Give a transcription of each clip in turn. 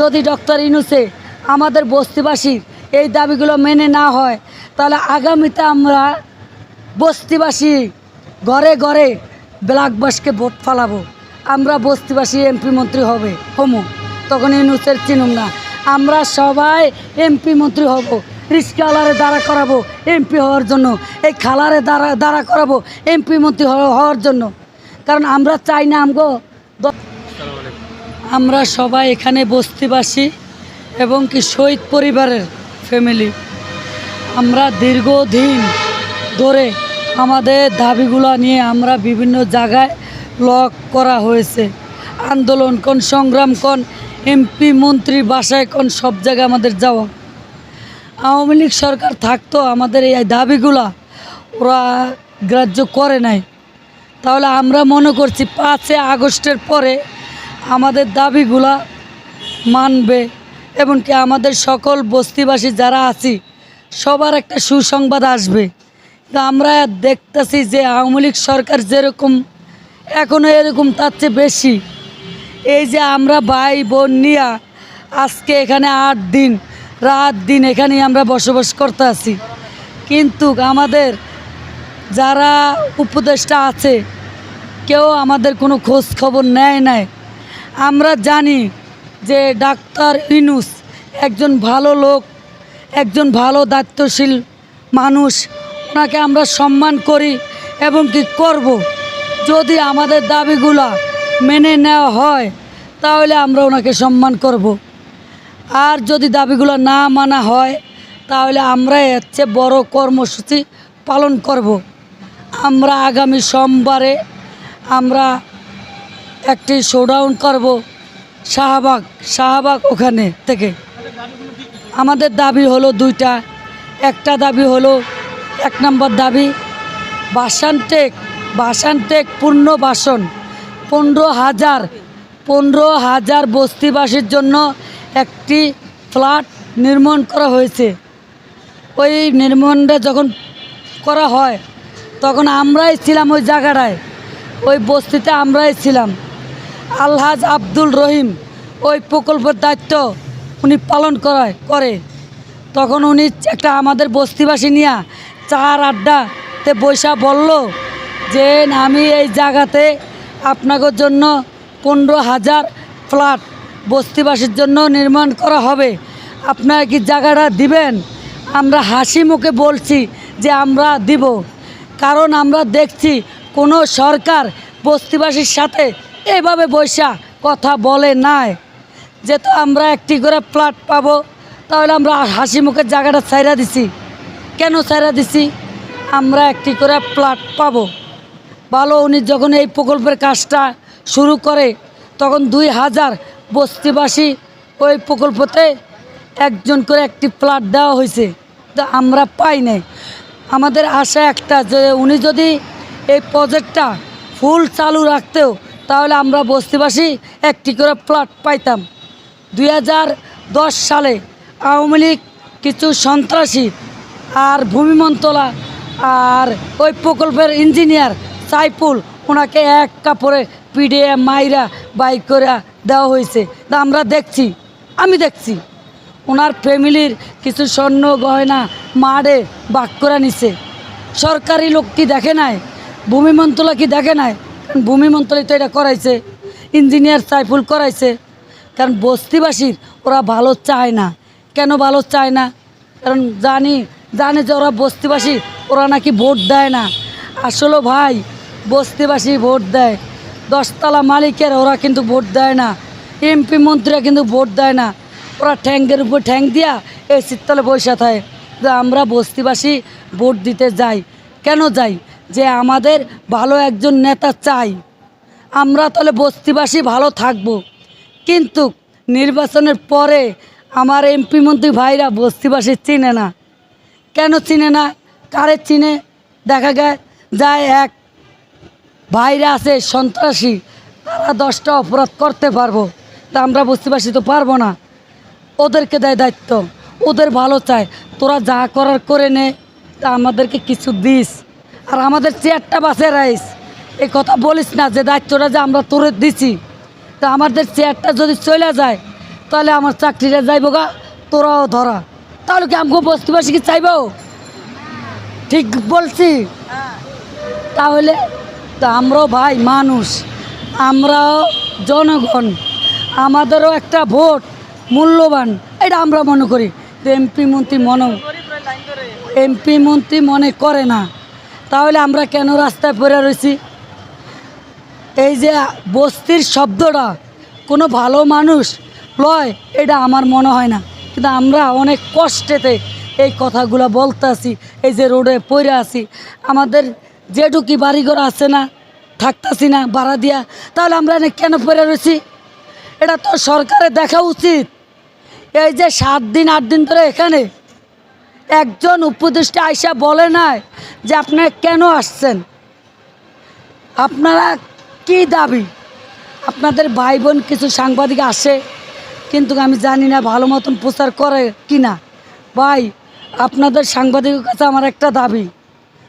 যদি ডক্টর ইনুসে আমাদের বস্তিবাসীর এই দাবিগুলো মেনে না হয়, তাহলে আগামীতে আমরা বস্তিবাসী ঘরে ঘরে ব্ল্যাকবাসকে ভোট ফালাবো। আমরা বস্তিবাসী এমপি মন্ত্রী হবে, হমু। তখন ইনুসের চিনুম না। আমরা সবাই এমপি মন্ত্রী হব রিস্কাওয়ালারে দাঁড়া করাবো, এমপি হওয়ার জন্য। এই খালারে দাঁড়া দাঁড়া করাবো, এমপি মন্ত্রী হওয়া- হওয়ার জন্য। কারণ আমরা চাই না আমগো আমরা সবাই এখানে বস্তিবাসী এবং কি শহীদ পরিবারের ফ্যামিলি আমরা দীর্ঘদিন ধরে আমাদের দাবিগুলো নিয়ে আমরা বিভিন্ন জায়গায় লক করা হয়েছে। আন্দোলন কোন, সংগ্রাম কোন এমপি মন্ত্রী, বাসায় কোন, সব জায়গায় আমাদের যাওয়া। আওয়ামী লীগ সরকার থাকতো, আমাদের এই দাবিগুলা ওরা গ্রাহ্য করে নাই। তাহলে আমরা মনে করছি পাঁচে আগস্টের পরে আমাদের দাবিগুলা মানবে এবং কি আমাদের সকল বস্তিবাসী যারা আছি, সবার একটা সুসংবাদ আসবে। আমরা দেখতেছি যে আওয়ামী লীগ সরকার যেরকম এখনও এরকম তার চেয়ে বেশি। এই যে আমরা ভাই বোন নিয়া আজকে এখানে আট দিন, রাত দিন এখানেই আমরা বসবাস করতে আছি। কিন্তু আমাদের যারা উপদেষ্টা আছে, কেউ আমাদের কোনো খোঁজ খবর নেয় নাই। আমরা জানি যে ডাক্তার ইনুস একজন ভালো লোক, একজন ভালো দায়িত্বশীল মানুষ। ওনাকে আমরা সম্মান করি এবং কি করব? যদি আমাদের দাবিগুলা মেনে নেওয়া হয়, তাহলে আমরা ওনাকে সম্মান করব। আর যদি দাবিগুলো না মানা হয়, তাহলে আমরা চেয়ে বড় কর্মসূচি পালন করব। আমরা আগামী সোমবারে আমরা একটি শোডাউন করব শাহবাগ শাহবাগ ওখানে থেকে। আমাদের দাবি হলো দুইটা। একটা দাবি হলো, এক নম্বর দাবি বাসানটেক বাসানটেক পূর্ণ বাসন। পনেরো হাজার পনেরো হাজার বস্তিবাসীর জন্য একটি ফ্ল্যাট নির্মাণ করা হয়েছে। ওই নির্মাণটা যখন করা হয়, তখন আমরাই ছিলাম ওই জায়গাটায়। ওই বস্তিতে আমরাই ছিলাম। আলহাজ আব্দুল রহিম ওই প্রকল্পের দায়িত্ব উনি পালন করায়, করে। তখন উনি একটা আমাদের বস্তিবাসী নিয়ে চার আড্ডাতে বৈশা বলল যে, আমি এই জায়গাতে আপনাদের জন্য পনেরো হাজার ফ্ল্যাট বস্তিবাসীর জন্য নির্মাণ করা হবে। আপনারা কি জায়গাটা দিবেন? আমরা হাসি মুখে বলছি যে, আমরা দিব। কারণ আমরা দেখছি কোনো সরকার বস্তিবাসীর সাথে এভাবে বৈশা কথা বলে নাই। যেহেতু আমরা একটি করে ফ্ল্যাট পাবো, তাহলে আমরা হাসি মুখের জায়গাটা ছাইরা দিছি। কেন ছাইরা দিছি? আমরা একটি করে ফ্ল্যাট পাবো। ভালো, উনি যখন এই প্রকল্পের কাজটা শুরু করে, তখন দুই হাজার বস্তিবাসী ওই প্রকল্পতে একজন করে একটি ফ্ল্যাট দেওয়া হয়েছে। তো আমরা পাই নাই। আমাদের আশা একটা যে উনি যদি এই প্রজেক্টটা ফুল চালু রাখতেও তাহলে আমরা বস্তিবাসী একটি করে প্লট পাইতাম। দুই হাজার দশ সালে আওয়ামী লীগ কিছু সন্ত্রাসী আর ভূমিমন্ত্রলা আর ওই প্রকল্পের ইঞ্জিনিয়ার সাইফুল ওনাকে এক কাপড়ে পিডিএ মাইরা বাইক করে দেওয়া হয়েছে তা আমরা দেখছি, আমি দেখছি। ওনার ফ্যামিলির কিছু স্বর্ণ গয়না মাড়ে বাক করে নিছে। সরকারি লোক কি দেখে নাই? ভূমি মন্ত্রণালয় কি দেখে নাই? ভূমি মন্ত্রণালয় তো এটা করাইছে ইঞ্জিনিয়ার সাইফুল করাইছে। কারণ বস্তিবাসীর ওরা ভালো চায় না। কেন ভালো চায় না? কারণ জানি, জানে যে ওরা বস্তিবাসী, ওরা নাকি ভোট দেয় না। আসলে ভাই, বস্তিবাসী ভোট দেয়। দশতলা মালিকের ওরা কিন্তু ভোট দেয় না। এমপি মন্ত্রীরা কিন্তু ভোট দেয় না। ওরা ঠ্যাঙ্গের উপর ঠ্যাং দিয়া এই শীততলে বসে থাকে আমরা বস্তিবাসী ভোট দিতে যাই। কেন যাই? যে আমাদের ভালো একজন নেতা চাই। আমরা তাহলে বস্তিবাসী ভালো থাকব। কিন্তু নির্বাচনের পরে আমার এমপি মন্ত্রী ভাইরা বস্তিবাসী চিনে না। কেন চিনে না? কারে চিনে? দেখা যায় যায় এক ভাইরা আছে সন্ত্রাসী, তারা দশটা অপরাধ করতে পারব, তা আমরা বস্তিবাসী তো পারব না। ওদেরকে দেয় দায়িত্ব, ওদের ভালো চায়, তোরা যা করার করে নে, তা আমাদেরকে কিছু দিস। আর আমাদের চেয়ারটা বাসে রাইস। এই কথা বলিস না যে দায়িত্বটা যে আমরা তোরে দিছি। তা আমাদের চেয়ারটা যদি চলে যায়, তাহলে আমার চাকরিটা যাইব গা, তোরাও ধরা। তাহলে কি আমাকে বস্তিবাসী কি চাইব? ঠিক বলছি। তাহলে তো আমরাও ভাই মানুষ, আমরাও জনগণ, আমাদেরও একটা ভোট মূল্যবান, এটা আমরা মনে করি। এমপি মন্ত্রী মনে এমপি মন্ত্রী মনে করে না। তাহলে আমরা কেন রাস্তায় পড়ে রয়েছি? এই যে বস্তির শব্দটা, কোনো ভালো মানুষ, লয়, এটা আমার মনে হয় না। কিন্তু আমরা অনেক কষ্টেতে এই কথাগুলো বলতে আছি, এই যে রোডে পড়ে আছি। আমাদের যেটুকি বাড়িঘর আছে না, থাকতাছি না, ভাড়া দিয়া, তাহলে আমরা এনে কেন পড়ে রয়েছি? এটা তো সরকারের দেখা উচিত। এই যে সাত দিন, আট দিন ধরে এখানে একজন উপদেষ্টা আইসা বলে নাই যে আপনারা কেন আসছেন? আপনারা কি দাবি? আপনাদের ভাই বোন কিছু সাংবাদিক আসে কিন্তু আমি জানি না ভালো মতন প্রচার করে কি না ভাই, আপনাদের সাংবাদিকের কাছে আমার একটা দাবি,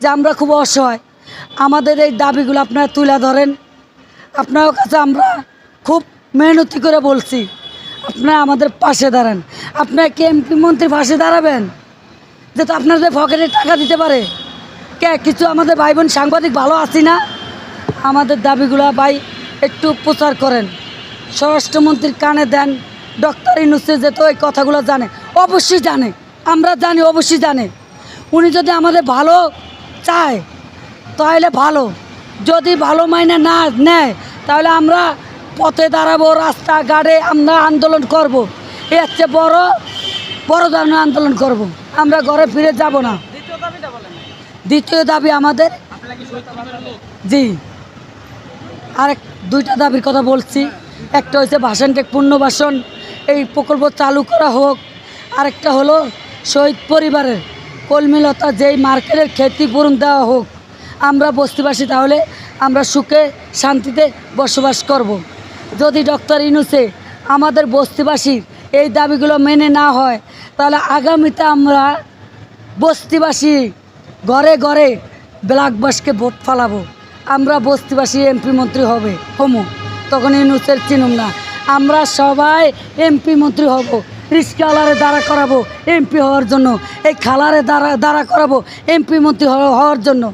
যে আমরা খুব অসহায়। আমাদের এই দাবিগুলো আপনারা তুলে ধরেন। আপনার কাছে আমরা খুব মেহনতি করে বলছি। আপনারা আমাদের পাশে দাঁড়ান। আপনারা কি এমপি মন্ত্রীর পাশে দাঁড়াবেন? যে তো আপনাদের পকেটে টাকা দিতে পারে। কে, কিছু আমাদের ভাই বোন সাংবাদিক ভালো আছি না? আমাদের দাবিগুলো ভাই একটু প্রচার করেন। স্বরাষ্ট্রমন্ত্রীর কানে দেন, ডক্টর ইনুসে যে তো এই কথাগুলো জানে, অবশ্যই জানে। আমরা জানি, অবশ্যই জানে। উনি যদি আমাদের ভালো চায়, তাহলে ভালো। যদি ভালো মাইনে না নেয়, তাহলে আমরা পথে দাঁড়াবো, রাস্তাঘাটে আমরা আন্দোলন করব। এর চেয়ে বড় বড় ধরনের আন্দোলন করব। আমরা ঘরে ফিরে যাব না। দ্বিতীয় দাবি আমাদের। জি। আরেক দুইটা দাবির কথা বলছি। একটা হচ্ছে ভাষণ টেক পুনর্বাসন এই প্রকল্প চালু করা হোক। আরেকটা হলো শহীদ পরিবারের কলমিলতা যেই মার্কেটের ক্ষতিপূরণ দেওয়া হোক। আমরা বস্তিবাসী তাহলে আমরা সুখে শান্তিতে বসবাস করব। যদি ডক্টর ইনুসে আমাদের বস্তিবাসীর এই দাবিগুলো মেনে না হয় তাহলে আগামীতে আমরা বস্তিবাসী ঘরে ঘরে ব্ল্যাকবাসকে ভোট ফালাবো। আমরা বস্তিবাসী এমপি মন্ত্রী হবে, হমু। তখন ইনুসের চিনুম না। আমরা সবাই এমপি মন্ত্রী হব রিস্কালারে দাঁড়া করাবো, এমপি হওয়ার জন্য। এই খালারে দাঁড়া দাঁড়া করাবো, এমপি মন্ত্রী হওয়া- হওয়ার জন্য।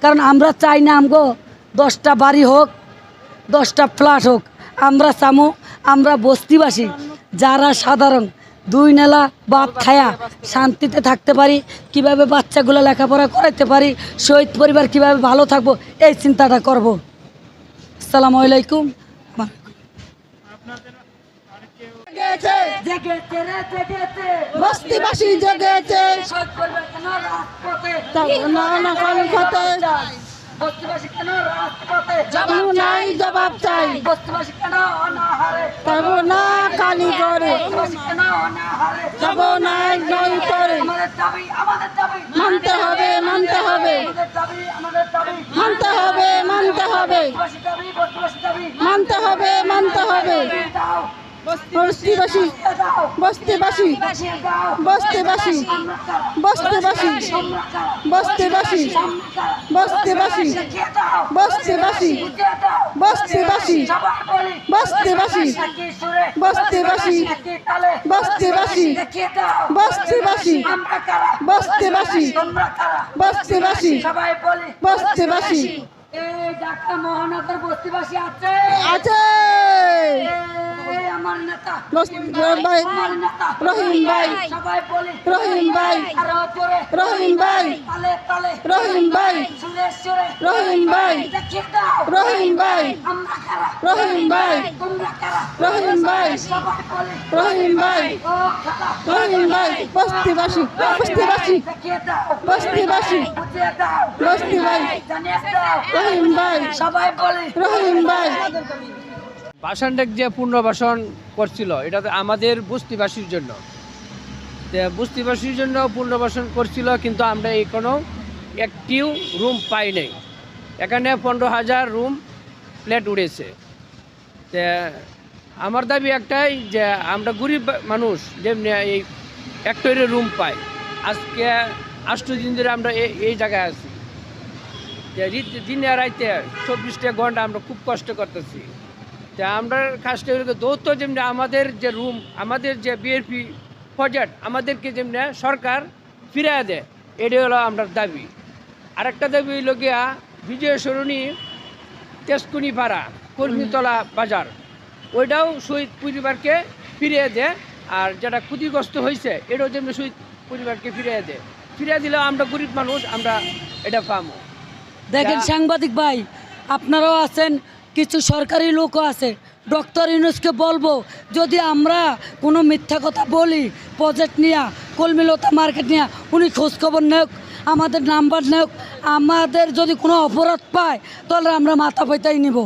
কারণ আমরা চাই না আমগো দশটা বাড়ি হোক, দশটা ফ্ল্যাট হোক। আমরা চামু, আমরা বস্তিবাসী, যারা সাধারণ। দুই নেলা ভাত খায়া শান্তিতে থাকতে পারি কীভাবে বাচ্চাগুলো লেখাপড়া করাইতে পারি শহীদ পরিবার কীভাবে ভালো থাকব এই চিন্তাটা করব। আসসালামু আলাইকুম। বস্তিবাসী জেগেছে। বস্তিবাসী কেন রাজপথে? জবাব নাই জবাব চাই। বস্তিবাসী কেন অনাহারে? তব না কালি করে বস্তিবাসী কেন অনাহারে? যাব না নই করে আমাদের দাবি আমাদের দাবি। মানতে হবে মানতে হবে। আমাদের দাবি আমাদের দাবি। মানতে হবে মানতে হবে। বস্তিবাসী দাবি বস্তিবাসী দাবি। মানতে হবে মানতে হবে। দাও বস্তিবাসী বস্তিবাসী বস্তিবাসী? বস্তিবাসী? বস্তিবাসী? বস্তিবাসী বস্তিবাসী বস্তিবাসী বস্তিবাসী বস্তিবাসী বস্তিবাসী বস্তিবাসী বস্তিবাসী বস্তিবাসী বস্তিবাসী ঢাকা মহানগর বস্তিবাসী আছে আমার নেতা ভাই রহিম ভাই সবাই বলি রহিম ভাই আরও জোরে রহিম ভাই তালে তালে রহিম ভাই সুরে সুরে রহিম ভাই দেখিয়ে দাও রহিম ভাই আমরা কারা রহিম ভাই তোমরা কারা রহিম ভাই সবাই বলি রহিম ভাই রহিম ভাই বস্তিবাসী বস্তিবাসী বস্তিবাসী বস্তি ভাই রহিম ভাই সবাই বলি রহিম ভাই ভাষণটাক যে পুনর্বাসন করছিল, এটা তো আমাদের বস্তিবাসীর জন্য। বস্তিবাসীর জন্য পুনর্বাসন করছিল, কিন্তু আমরা এখনও একটিও রুম পাই নাই। এখানে পনেরো হাজার রুম প্লেট উড়েছে। তে আমার দাবি একটাই যে আমরা গরিব মানুষ, যেমনি এই একটরে রুম পাই। আজকে আষ্ট দিন ধরে আমরা এই জায়গায় আছি। দিনে রাইতে চব্বিশটা ঘণ্টা আমরা খুব কষ্ট করতেছি। তা আমরা কাজটা হলো দৌত্য যেমনি আমাদের যে রুম আমাদের যে বিএনপি প্রজেক্ট আমাদেরকে যেমনি সরকার ফিরিয়ে দেয় এটাই হলো আমরা দাবি। আরেকটা দাবি হইল গিয়া বিজয় সরণী তেজকুনি পাড়া কর্মীতলা বাজার ওইটাও শহীদ পরিবারকে ফিরিয়ে দেয় আর যেটা ক্ষতিগ্রস্ত হয়েছে এটাও যেমনি শহীদ পরিবারকে ফিরিয়ে দেয়। ফিরিয়ে দিলেও আমরা গরিব মানুষ আমরা এটা পাবো। দেখেন সাংবাদিক ভাই আপনারাও আছেন কিছু সরকারি লোকও আছে। ডক্টর ইউনুসকে বলব, যদি আমরা কোনো মিথ্যা কথা বলি, প্রজেক্ট নিয়ে, কলমিলতা মার্কেট নিয়ে, উনি খোঁজখবর নেওক আমাদের নাম্বার নেওক আমাদের যদি কোনো অপরাধ পায়, তাহলে আমরা মাথা পাইতাই নিব।